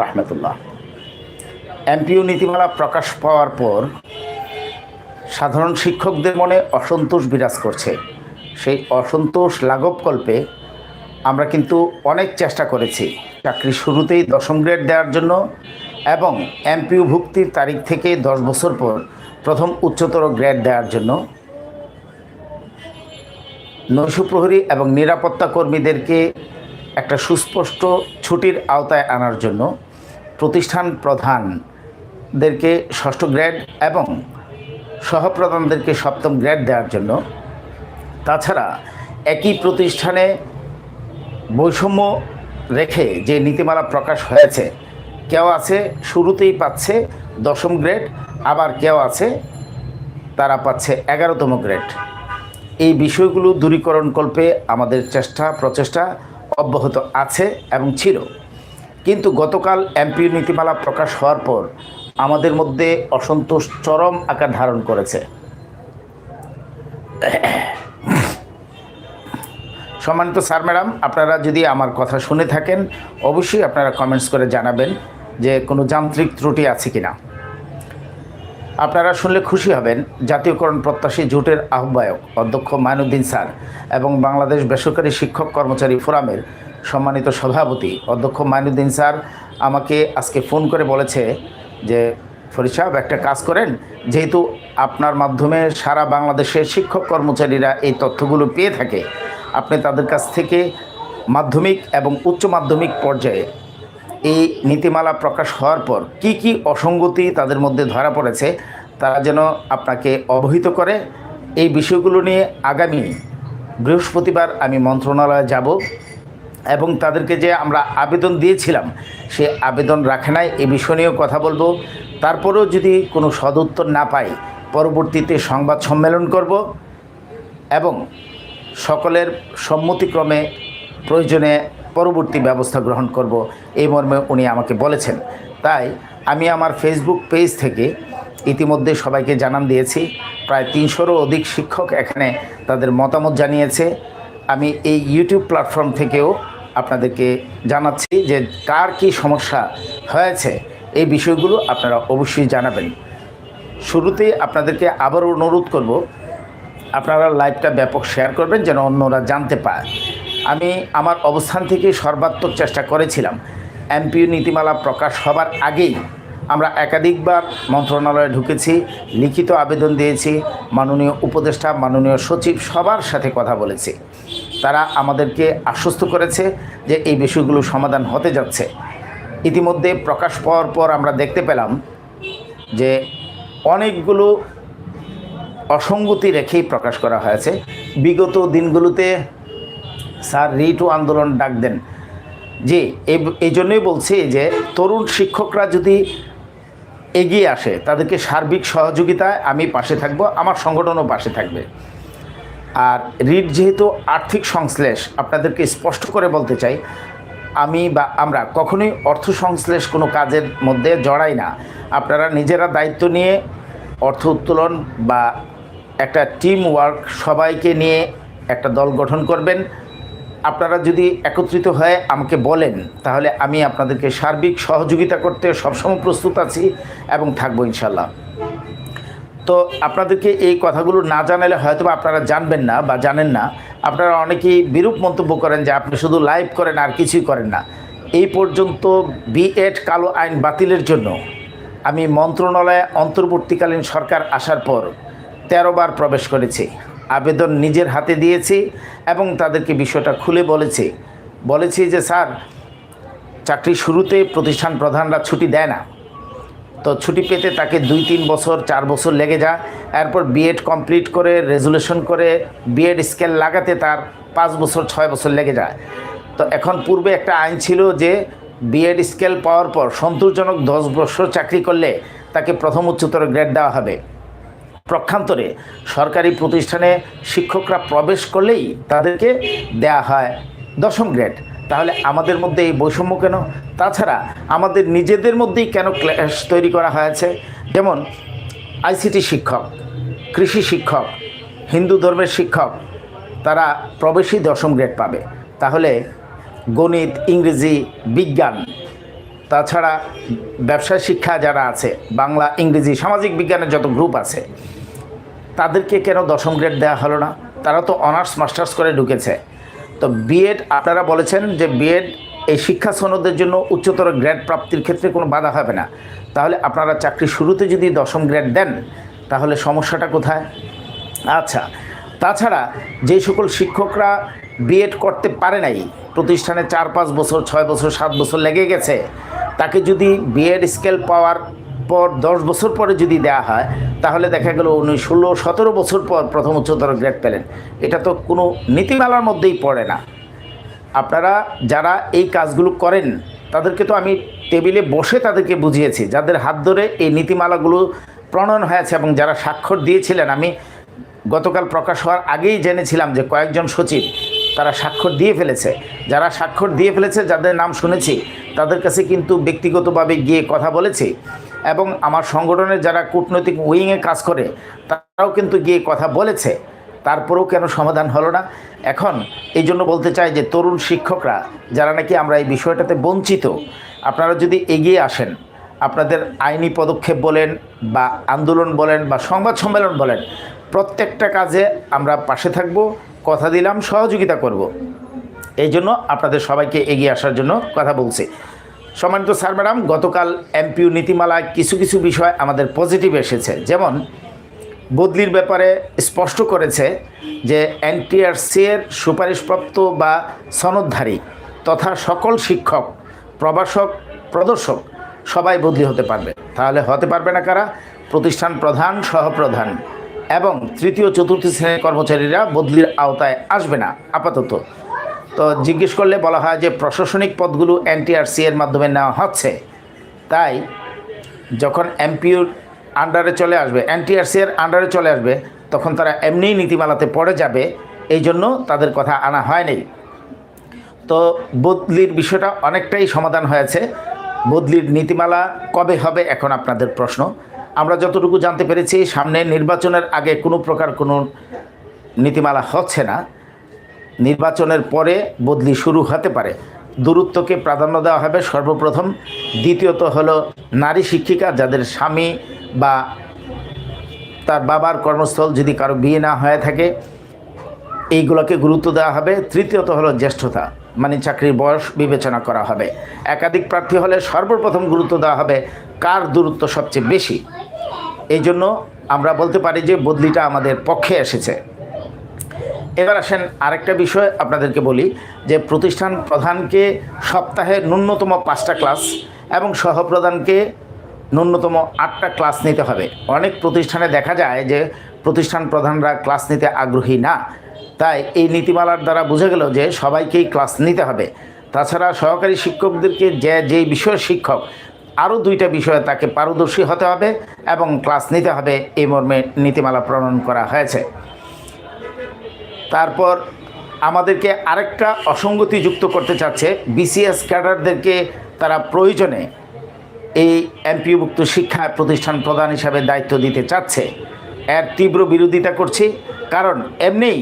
রহমতুল্লাহ। MPO নীতিমালা প্রকাশ পাওয়ার পর সাধারণ শিক্ষকদের মনে অসন্তোষ বিরাজ করছে। সেই অসন্তোষ লাঘবকল্পে আমরা কিন্তু অনেক চেষ্টা করেছি। চাকরি শুরুতেই দশম গ্রেড দেওয়ার জন্য এবং এমপিও ভুক্তির তারিখ থেকে দশ বছর পর প্রথম উচ্চতর গ্রেড দেওয়ার জন্য নৈশপ্রহরী এবং নিরাপত্তা কর্মীদেরকে একটা সুস্পষ্ট ছুটির আওতায় আনার জন্য প্রতিষ্ঠান প্রধানদেরকে ষষ্ঠ গ্রেড এবং সহপ্রধানদেরকে সপ্তম গ্রেড দেওয়ার জন্য। তাছাড়া একই প্রতিষ্ঠানে বৈষম্য রেখে যে নীতিমালা প্রকাশ হয়েছে, কেউ আছে শুরুতেই পাচ্ছে দশম গ্রেড, আবার কেউ আছে তারা পাচ্ছে এগারোতম গ্রেড। এই বিষয়গুলো দূরীকরণ কল্পে আমাদের চেষ্টা, প্রচেষ্টা অব্যাহত আছে এবং ছিল। কিন্তু গতকাল এমপি নীতিমালা প্রকাশ হওয়ার পর আমাদের মধ্যে অসন্তোষ চরম আকার ধারণ করেছে। সম্মানিত স্যার, ম্যাডাম, আপনারা যদি আমার কথা শুনে থাকেন, অবশ্যই আপনারা কমেন্টস করে জানাবেন যে কোনো যান্ত্রিক ত্রুটি আছে কি না আপনারা শুনলে খুশি হবেন, জাতীয়করণ প্রত্যাশী জোটের আহ্বায়ক অধ্যক্ষ মাইনুদ্দিন স্যার এবং বাংলাদেশ বেসরকারি শিক্ষক কর্মচারী ফোরামের সম্মানিত সভাপতি, অধ্যক্ষ মাইনুদ্দিন স্যার আমাকে আজকে ফোন করে বলেছে যে, ফরিদ সাহেব, একটা কাজ করেন। যেহেতু আপনার মাধ্যমে সারা বাংলাদেশের শিক্ষক কর্মচারীরা এই তথ্যগুলো পেয়ে থাকে, আপনি তাদের কাছ থেকে মাধ্যমিক এবং উচ্চ মাধ্যমিক পর্যায়ে এই নীতিমালা প্রকাশ হওয়ার পর কি কি অসঙ্গতি তাদের মধ্যে ধরা পড়েছে, তারা যেন আপনাকে অবহিত করে। এই বিষয়গুলো নিয়ে আগামী বৃহস্পতিবার আমি মন্ত্রণালয়ে যাব। এবং তাদেরকে যে আমরা আবেদন দিয়েছিলাম, সে আবেদন রাখে নাই, এ বিষয় নিয়েও কথা বলব। তারপরেও যদি কোনো সদুত্তর না পাই, পরবর্তীতে সংবাদ সম্মেলন করব এবং সকলের সম্মতিক্রমে প্রয়োজনে পরবর্তী ব্যবস্থা গ্রহণ করব, এই মর্মে উনি আমাকে বলেছেন। তাই আমি আমার ফেসবুক পেজ থেকে ইতিমধ্যে সবাইকে জানান দিয়েছি, প্রায় তিনশোরও অধিক শিক্ষক এখানে তাদের মতামত জানিয়েছে। আমি এই ইউটিউব প্ল্যাটফর্ম থেকেও আপনাদেরকে জানাচ্ছি যে কার কী সমস্যা হয়েছে, এই বিষয়গুলো আপনারা অবশ্যই জানাবেন। শুরুতেই আপনাদেরকে আবারও অনুরোধ করব, আপনারা লাইভটা ব্যাপক শেয়ার করবেন যেন অন্যরা জানতে পায়। আমি আমার অবস্থান থেকে সর্বাত্মক চেষ্টা করেছিলাম। এমপিউ নীতিমালা প্রকাশ হবার আগেই আমরা একাধিকবার মন্ত্রণালয়ে ঢুকেছি, লিখিত আবেদন দিয়েছি, মাননীয় উপদেষ্টা, মাননীয় সচিব সবার সাথে কথা বলেছি। তারা আমাদেরকে আশ্বস্ত করেছে যে এই বিষয়গুলো সমাধান হতে যাচ্ছে। ইতিমধ্যে প্রকাশ পাওয়ার পর আমরা দেখতে পেলাম যে অনেকগুলো অসঙ্গতি রেখেই প্রকাশ করা হয়েছে। বিগত দিনগুলোতে স্যার রিটু আন্দোলন ডাক দেন। এই এই জন্যই বলছি যে তরুণ শিক্ষকরা যদি এগিয়ে আসে। তাদেরকে সার্বিক সহযোগিতায় আমি পাশে থাকব, আমার সংগঠনও পাশে থাকবে। আর রিট যেহেতু আর্থিক সংশ্লেষ, আপনাদেরকে স্পষ্ট করে বলতে চাই, আমি বা আমরা কখনোই অর্থ সংশ্লেষ কোনো কাজের মধ্যে জড়াই না। আপনারা নিজেরা দায়িত্ব নিয়ে অর্থ উত্তোলন বা একটা টিম ওয়ার্ক সবাইকে নিয়ে একটা দল গঠন করবেন। আপনারা যদি একত্রিত হয়ে আমাকে বলেন, তাহলে আমি আপনাদেরকে সার্বিক সহযোগিতা করতে সবসময় প্রস্তুত আছি এবং থাকব ইনশাল্লাহ তো আপনাদেরকে এই কথাগুলো না জানালে হয়তো আপনারা জানবেন না বা জানেন না। আপনারা অনেকেই বিরূপ মন্তব্য করেন যে আপনি শুধু লাইভ করেন আর কিছুই করেন না। এই পর্যন্ত বিএড কালো আইন বাতিলের জন্য আমি মন্ত্রণালয়ে অন্তর্বর্তীকালীন সরকার আসার পর তেরো বার প্রবেশ করেছি। আবেদন নিজের হাতে দিয়েছি এবং তাদেরকে বিষয়টা খুলে বলেছি। বলেছি যে, স্যার, চাকরি শুরুতে প্রতিষ্ঠান প্রধানরা ছুটি দেয় না। তো ছুটি পেতে তাকে দুই, তিন বছর, চার বছর লেগে যায়। এরপর বিএড কমপ্লিট করে রেজুলেশন করে বিএড স্কেল লাগাতে তার পাঁচ বছর, ছয় বছর লেগে যায়। তো এখন পূর্বে একটা আইন ছিল যে বিএড স্কেল পাওয়ার পর সন্তোষজনক দশ বছর চাকরি করলে তাকে প্রথম উচ্চতর গ্রেড দেওয়া হবে। প্রক্ষান্তরে সরকারি প্রতিষ্ঠানে শিক্ষকরা প্রবেশ করলেই তাদেরকে দেয়া হয় দশম গ্রেড। তাহলে আমাদের মধ্যে এই বৈষম্য কেন? তাছাড়া আমাদের নিজেদের মধ্যেই কেন ক্লাস তৈরি করা হয়েছে? যেমন আইসিটি শিক্ষক, কৃষি শিক্ষক, হিন্দু ধর্মের শিক্ষক, তারা প্রবেশই দশম গ্রেড পাবে। তাহলে গণিত, ইংরেজি, বিজ্ঞান, তাছাড়া ব্যবসা শিক্ষা যারা আছে, বাংলা, ইংরেজি, সামাজিক বিজ্ঞানের যত গ্রুপ আছে তাদেরকে কেন দশম গ্রেড দেওয়া হলো না? তারা তো অনার্স মাস্টার্স করে ঢুকেছে। তো বিএড আপনারা বলেছেন যে বিএড এই শিক্ষা সনদের জন্য উচ্চতর গ্রেড প্রাপ্তির ক্ষেত্রে কোনো বাধা হবে না। তাহলে আপনারা চাকরি শুরুতে যদি দশম গ্রেড দেন, তাহলে সমস্যাটা কোথায়? আচ্ছা তাছাড়া যে সকল শিক্ষকরা বিএড করতে পারে নাই, প্রতিষ্ঠানে চার, পাঁচ বছর, ছয় বছর, সাত বছর লেগে গেছে, তাকে যদি বিএড স্কেল পাওয়ার পর দশ বছর পরে যদি দেওয়া হয়, তাহলে দেখা গেল উনি ষোলো, সতেরো বছর পর প্রথম উচ্চতর গ্রেড পেলেন। এটা তো কোনো নীতিমালার মধ্যেই পড়ে না। আপনারা যারা এই কাজগুলো করেন, তাদেরকে তো আমি টেবিলে বসে তাদেরকে বুঝিয়েছি। যাদের হাত ধরে এই নীতিমালাগুলো প্রণয়ন হয়েছে এবং যারা স্বাক্ষর দিয়েছিলেন, আমি গতকাল প্রকাশ হওয়ার আগেই জেনেছিলাম যে কয়েকজন সচিব, তারা স্বাক্ষর দিয়ে ফেলেছে। যারা স্বাক্ষর দিয়ে ফেলেছে, যাদের নাম শুনেছি, তাদের কাছে কিন্তু ব্যক্তিগতভাবে গিয়ে কথা বলেছি। এবং আমার সংগঠনের যারা কূটনৈতিক উইংয়ে কাজ করে, তারাও কিন্তু গিয়ে কথা বলেছে। তারপরেও কেন সমাধান হলো না? এখন এই জন্য বলতে চাই যে তরুণ শিক্ষকরা, যারা নাকি আমরা এই বিষয়টাতে বঞ্চিত, আপনারা যদি এগিয়ে আসেন, আপনাদের আইনি পদক্ষেপ বলেন বা আন্দোলন বলেন বা সংবাদ সম্মেলন বলেন, প্রত্যেকটা কাজে আমরা পাশে থাকব, কথা দিলাম, সহযোগিতা করব। এই জন্য আপনাদের সবাইকে এগিয়ে আসার জন্য কথা বলছি। সম্মানিত স্যার, ম্যাডাম, গতকাল এমপিউ নীতিমালায় কিছু কিছু বিষয় আমাদের পজিটিভ এসেছে। যেমন, বদলির ব্যাপারে স্পষ্ট করেছে যে এনটিআরসি এর সুপারিশপ্রাপ্ত বা সনদধারী তথা সকল শিক্ষক প্রবাসক প্রদর্শক সবাই বদলি হতে পারবে। তাহলে হতে পারবে না কারা? প্রতিষ্ঠান প্রধান, সহপ্রধান এবং তৃতীয়, চতুর্থ শ্রেণির কর্মচারীরা বদলির আওতায় আসবে না, আপাতত। তো জিজ্ঞেস করলে বলা হয় যে প্রশাসনিক পদগুলো এনটিআরসি এর মাধ্যমে নেওয়া হচ্ছে। তাই যখন এমপিউর আন্ডারে চলে আসবে, এনটিআরসি এর আন্ডারে চলে আসবে, তখন তারা এমনিই নীতিমালাতে পড়ে যাবে। এই জন্য তাদের কথা আনা হয়নি। তো বদলির বিষয়টা অনেকটাই সমাধান হয়েছে। বদলির নীতিমালা কবে হবে এখন আপনাদের প্রশ্ন। আমরা যতটুকু জানতে পেরেছি, সামনে নির্বাচনের আগে কোনো প্রকার কোনো নীতিমালা হচ্ছে না। নির্বাচনের পরে বদলি শুরু হতে পারে। দূরত্বকে প্রাধান্য দেওয়া হবে সর্বপ্রথম। দ্বিতীয়ত হলো নারী শিক্ষিকা যাদের স্বামী বা তার বাবার কর্মস্থল যদি কারও বিয়ে না হয়ে থাকে, এইগুলোকে গুরুত্ব দেওয়া হবে। তৃতীয়ত হলো জ্যেষ্ঠতা মানে চাকরির বয়স বিবেচনা করা হবে। একাধিক প্রার্থী হলে সর্বপ্রথম গুরুত্ব দেওয়া হবে কার দূরত্ব সবচেয়ে বেশি। এই জন্য আমরা বলতে পারি যে বদলিটা আমাদের পক্ষে এসেছে। এবার আসেন আরেকটা বিষয় আপনাদেরকে বলি, যে প্রতিষ্ঠান প্রধানকে সপ্তাহে ন্যূনতম পাঁচটা ক্লাস এবং সহপ্রধানকে ন্যূনতম আটটা ক্লাস নিতে হবে। অনেক প্রতিষ্ঠানে দেখা যায় যে প্রতিষ্ঠান প্রধানরা ক্লাস নিতে আগ্রহী না। তাই এই নীতিমালার দ্বারা বোঝা গেল যে সবাইকেই ক্লাস নিতে হবে। তাছাড়া সহকারী শিক্ষকদেরকে যে যেই বিষয়ের শিক্ষক, আরও দুইটা বিষয়ে তাকে পারদর্শী হতে হবে এবং ক্লাস নিতে হবে। এই মর্মে নীতিমালা প্রণয়ন করা হয়েছে। তারপর আমাদেরকে আরেকটা অসঙ্গতি যুক্ত করতে চাচ্ছে। বিসিএস ক্যাডারদেরকে তারা প্রয়োজনে এই এমপিভুক্ত শিক্ষা প্রতিষ্ঠান প্রধান হিসাবে দায়িত্ব দিতে চাচ্ছে। এর তীব্র বিরোধিতা করছি, কারণ এমনিই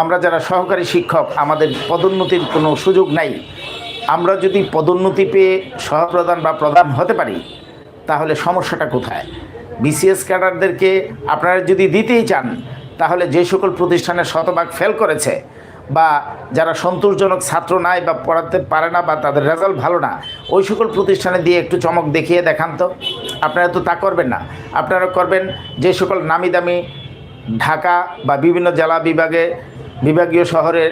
আমরা যারা সহকারী শিক্ষক, আমাদের পদোন্নতির কোনো সুযোগ নাই। আমরা যদি পদোন্নতি পেয়ে সহপ্রধান বা প্রধান হতে পারি, তাহলে সমস্যাটা কোথায়? বিসিএস ক্যাডারদেরকে আপনারা যদি দিতেই চান তাহলে যে সকল প্রতিষ্ঠানে শতভাগ ফেল করেছে বা যারা সন্তোষজনক ছাত্র নাই বা পড়াতে পারে না বা তাদের রেজাল্ট ভালো না, ওই সকল প্রতিষ্ঠানে দিয়ে একটু চমক দেখিয়ে দেখান তো। আপনারা তো তা করবেন না। আপনারা করবেন যে সকল নামি দামি ঢাকা বা বিভিন্ন জেলা বিভাগে, বিভাগীয় শহরের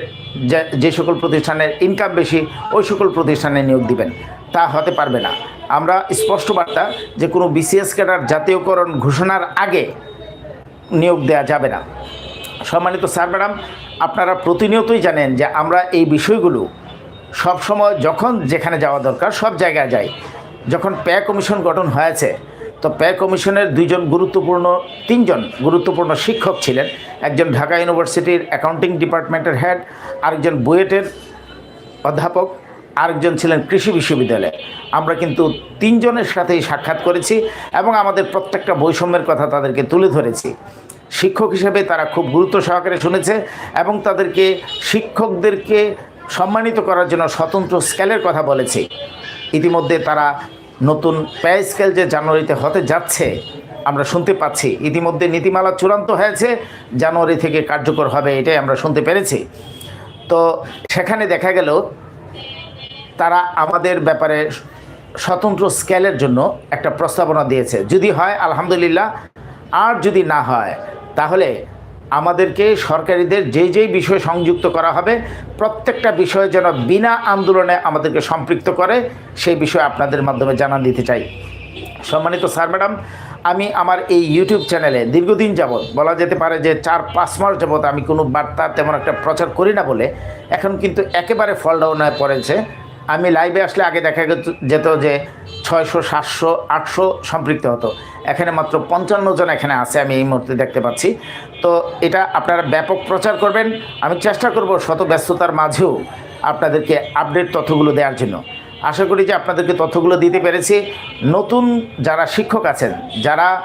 যে সকল প্রতিষ্ঠানের ইনকাম বেশি, ওই সকল প্রতিষ্ঠানে নিয়োগ দিবেন। তা হতে পারবে না। আমরা স্পষ্ট বার্তা যে কোনো বিসিএস ক্যাডার জাতীয়করণ ঘোষণার আগে নিয়োগ দেওয়া যাবে না। সম্মানিত স্যার ম্যাডাম আপনারা প্রতিনিয়তই জানেন যে আমরা এই বিষয়গুলো সব সময় যখন যেখানে যাওয়া দরকার সব জায়গায় যাই। যখন ব্যয় কমিশন গঠন হয়েছে, তো ব্যয় কমিশনের দুইজন গুরুত্বপূর্ণ, তিনজন গুরুত্বপূর্ণ শিক্ষক ছিলেন। একজন ঢাকা ইউনিভার্সিটির অ্যাকাউন্টিং ডিপার্টমেন্টের হেড, আরেকজন বুয়েটের অধ্যাপক। আরেকজন ছিলেন কৃষি বিশ্ববিদ্যালয়ে। আমরা কিন্তু তিনজনের সাথেই সাক্ষাৎ করেছি এবং আমাদের প্রত্যেকটা বৈষম্যের কথা তাদেরকে তুলে ধরেছি। শিক্ষক হিসেবে তারা খুব গুরুত্ব সহকারে শুনেছে এবং তাদেরকে শিক্ষকদেরকে সম্মানিত করার জন্য স্বতন্ত্র স্কেলের কথা বলেছি। ইতিমধ্যে তারা নতুন পে স্কেল যে জানুয়ারিতে হতে যাচ্ছে, আমরা শুনতে পাচ্ছি। ইতিমধ্যে নীতিমালা চূড়ান্ত হয়েছে, জানুয়ারি থেকে কার্যকর হবে, এটাই আমরা শুনতে পেরেছি। তো সেখানে দেখা গেল তারা আমাদের ব্যাপারে স্বতন্ত্র স্কেলের জন্য একটা প্রস্তাবনা দিয়েছে। যদি হয়, আলহামদুলিল্লাহ। আর যদি না হয়, তাহলে আমাদেরকে সরকারিদের যেই যেই বিষয় সংযুক্ত করা হবে, প্রত্যেকটা বিষয়ে যেন বিনা আন্দোলনে আমাদেরকে সম্পৃক্ত করে, সেই বিষয়ে আপনাদের মাধ্যমে জানান দিতে চাই। সম্মানিত স্যার, ম্যাডাম, আমি আমার এই ইউটিউব চ্যানেলে দীর্ঘদিন যাবৎ, বলা যেতে পারে যে চার পাঁচ মাস যাবৎ আমি কোনো বার্তা তেমন একটা প্রচার করি না বলে, এখন কিন্তু একেবারে ফল ডাউন হয়ে পড়েছে। আমি লাইভে আসলে আগে দেখা যেত- যে ছয়শো, সাতশো, আটশো সম্পৃক্ত হতো। এখানে মাত্র পঞ্চান্ন জন এখানে আছে, আমি এই মুহূর্তে দেখতে পাচ্ছি। তো এটা আপনারা ব্যাপক প্রচার করবেন। আমি চেষ্টা করব শত ব্যস্ততার মাঝেও আপনাদেরকে আপডেট তথ্যগুলো দেওয়ার জন্য। আশা করি যে আপনাদেরকে তথ্যগুলো দিতে পেরেছি। নতুন যারা শিক্ষক আছেন, যারা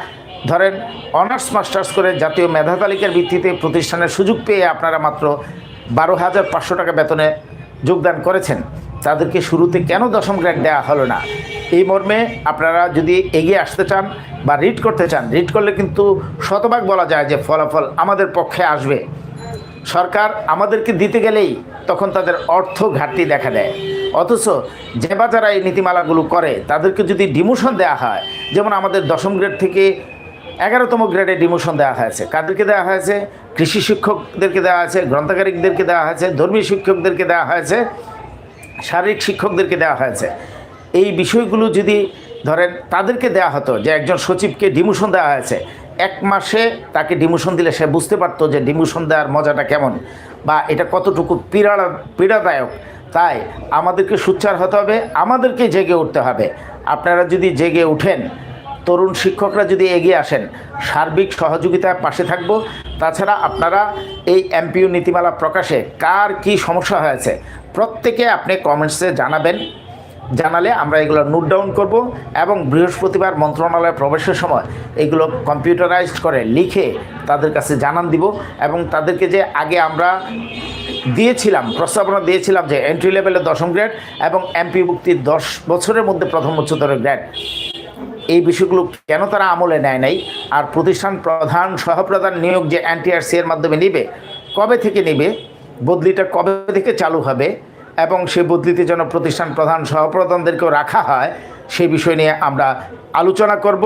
ধরেন অনার্স মাস্টার্স করে জাতীয় মেধা তালিকার ভিত্তিতে প্রতিষ্ঠানের সুযোগ পেয়ে আপনারা মাত্র বারো হাজার পাঁচশো টাকা বেতনে যোগদান করেছেন। তাদেরকে শুরুতে কেন দশম গ্রেড দেওয়া হলো না? এই মর্মে আপনারা যদি এগিয়ে আসতে চান বা রিড করতে চান রিড করলে কিন্তু শতভাগ বলা যায় যে ফলাফল আমাদের পক্ষে আসবে। সরকার আমাদেরকে দিতে গেলেই তখন তাদের অর্থ ঘাটতি দেখা দেয়। অথচ যে বা যারা এই নীতিমালাগুলো করে, তাদেরকে যদি ডিমোশন দেওয়া হয়, যেমন আমাদের দশম গ্রেড থেকে এগারোতম গ্রেডে ডিমোশন দেওয়া হয়েছে। কাদেরকে দেওয়া হয়েছে? কৃষি শিক্ষকদেরকে দেওয়া হয়েছে, গ্রন্থাগারিকদেরকে দেওয়া হয়েছে, ধর্মীয় শিক্ষকদেরকে দেওয়া হয়েছে। শারীরিক শিক্ষকদেরকে দেওয়া হয়েছে। এই বিষয়গুলো যদি ধরেন তাদেরকে দেওয়া হতো যে একজন সচিবকে ডিমোশন দেওয়া হয়েছে, এক মাসে তাকে ডিমোশন দিলে সে বুঝতে পারতো যে ডিমোশন দেওয়ার মজাটা কেমন বা এটা কতটুকু পীড়া পীড়াদায়ক। তাই আমাদেরকে সুচ্চার হতে হবে, আমাদেরকে জেগে উঠতে হবে। আপনারা যদি জেগে উঠেন, তরুণ শিক্ষকরা যদি এগিয়ে আসেন, সার্বিক সহযোগিতায় পাশে থাকব। তাছাড়া আপনারা এই এমপিউ নীতিমালা প্রকাশে কার কি সমস্যা হয়েছে প্রত্যেকে আপনি কমেন্টসে জানাবেন। জানালে আমরা এগুলো নোট ডাউন করব এবং বৃহস্পতিবার মন্ত্রণালয়ে প্রবেশের সময় এগুলো কম্পিউটারাইজড করে লিখে তাদের কাছে জানান দিব এবং তাদেরকে যে আগে আমরা দিয়েছিলাম, প্রস্তাবনা দিয়েছিলাম যে এন্ট্রি লেভেলের দশম গ্রেড এবং এমপি মুক্তির দশ বছরের মধ্যে প্রথম উচ্চতর গ্রেড এই বিষয়গুলো কেন তারা আমলে নেয় নাই? আর প্রতিষ্ঠান প্রধান সহপ্রধান নিয়োগ যে এনটিআরসি এর মাধ্যমে নেবে, কবে থেকে নেবে? বদলিটা কবে থেকে চালু হবে এবং সেই বদলিতে যেন প্রতিষ্ঠান প্রধান সহপ্রধানদেরকেও রাখা হয়, সেই বিষয় নিয়ে আমরা আলোচনা করব।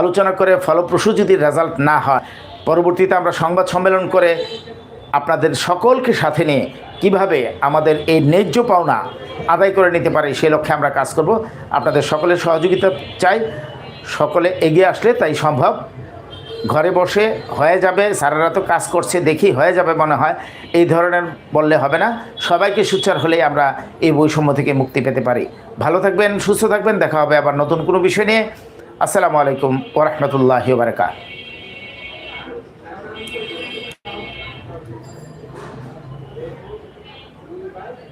আলোচনা করে ফলপ্রসূ যদি রেজাল্ট না হয়, পরবর্তীতে আমরা সংবাদ সম্মেলন করে আপনাদের সকলকে সাথে নিয়ে কীভাবে আমাদের এই ন্যায্য পাওনা আদায় করে নিতে পারে সেই লক্ষ্যে আমরা কাজ করব। আপনাদের সকলের সহযোগিতা চাই। সকলে এগিয়ে আসলে তাই সম্ভব। ঘরে বসে হয়ে যাবে সারারা তো কাজ করছে, দেখি হয়ে যাবে মনে হয়। এই ধরনের বললে হবে না। সবাইকে সুচার হলেই আমরা এই বৈষম্য থেকে মুক্তি পেতে পারি। ভালো থাকবেন, সুস্থ থাকবেন, দেখা হবে আবার নতুন কোনো বিষয় নিয়ে। আসসালামু আলাইকুম ওরহমতুল্লাহ বারকাত